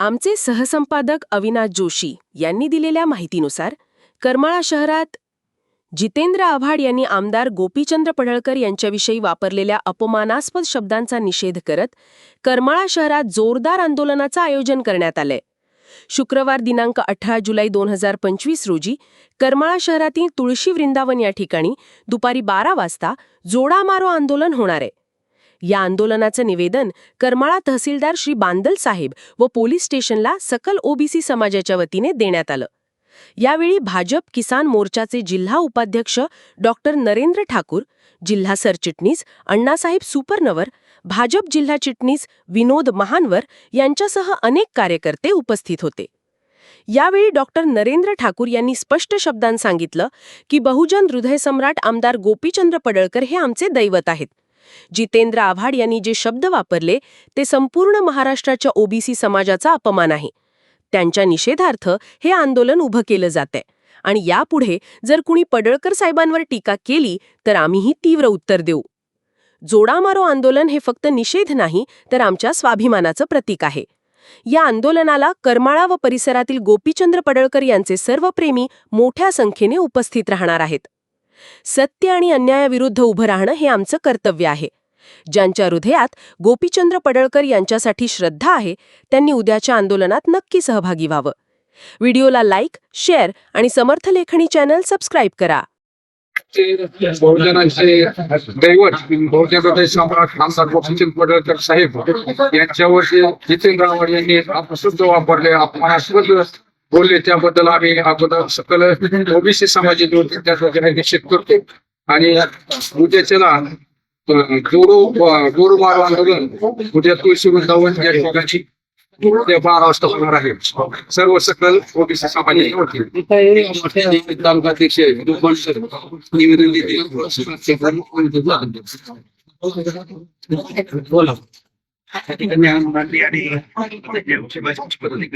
आमचे सहसंपादक अविनाश जोशी यांनी दिलेल्या माहितीनुसार करमाळा शहरात जितेंद्र आव्हाड यांनी आमदार गोपीचंद्र पडळकर यांच्याविषयी वापरलेल्या अपमानास्पद शब्दांचा निषेध करत करमाळा शहरात जोरदार आंदोलनाचं आयोजन करण्यात आलंय. शुक्रवार दिनांक अठरा जुलै दोन हजार पंचवीस रोजी करमाळा शहरातील तुळशी वृंदावन या ठिकाणी दुपारी बारा वाजता जोडा मारो आंदोलन होणार आहे. या आंदोलनाचं निवेदन करमाळा तहसीलदार श्री बांदल साहेब व पोलीस स्टेशनला सकल ओबीसी समाजाच्या वतीने देण्यात आलं. यावेळी भाजप किसान मोर्चाचे जिल्हा उपाध्यक्ष डॉक्टर नरेंद्र ठाकूर जिल्हा सरचिटणीस अण्णासाहेब सुपरनवर भाजप जिल्हा चिटणीस विनोद महानवर यांच्यासह अनेक कार्यकर्ते उपस्थित होते. यावेळी डॉक्टर नरेंद्र ठाकूर यांनी स्पष्ट शब्दांत सांगितलं की बहुजन हृदयसम्राट आमदार गोपीचंद्र पडळकर हे आमचे दैवत आहेत. जितेंद्र आव्हाड यांनी जे शब्द वापरले ते संपूर्ण महाराष्ट्राच्या ओबीसी समाजाचा अपमान आहे. त्यांच्या निषेधार्थ हे आंदोलन उभं केलं जातंय. आणि यापुढे जर कुणी पडळकर साहेबांवर टीका केली तर आम्हीही तीव्र उत्तर देऊ. जोडामारो आंदोलन हे फक्त निषेध नाही तर आमच्या स्वाभिमानाचं प्रतीक आहे. या आंदोलनाला करमाळा व परिसरातील गोपीचंद्र पडळकर यांचे सर्व प्रेमी मोठ्या संख्येने उपस्थित राहणार आहेत. सत्य आणि अन्यायाविरुद्ध उभं राहणं हे आमचं कर्तव्य आहे. ज्यांच्या हृदयात गोपीचंद्र पडळकर यांच्यासाठी श्रद्धा आहे त्यांनी उद्याच्या आंदोलनात नक्की सहभागी व्हावं. व्हिडिओला लाईक शेअर आणि समर्थ लेखणी चॅनल सबस्क्राईब करा. बहुजनाचे दैवत बहुजन हृदय सम्राट आमदार गोपीचंद पडळकर साहेब यांच्यावर जे जितेंद्र आव्हाड यांनी अपशुद्ध वापरले अपमानास्पद बोलले त्याबद्दल आम्ही अगोदर सकल ओबीसी समाजाचे होते त्याचा निश्चित करतो. आणि उद्याच्याला अं, जोडो जोडो मारो आंदोलन उद्या तुळशी वृंदावन या ठिकाणी उद्या बारा वाजता होणार आहे. सर्व सकल ओबीसी समाजाचे होते तालुकाध्यक्ष निवेदन बोला. त्यांनी आणली आणि पद्धती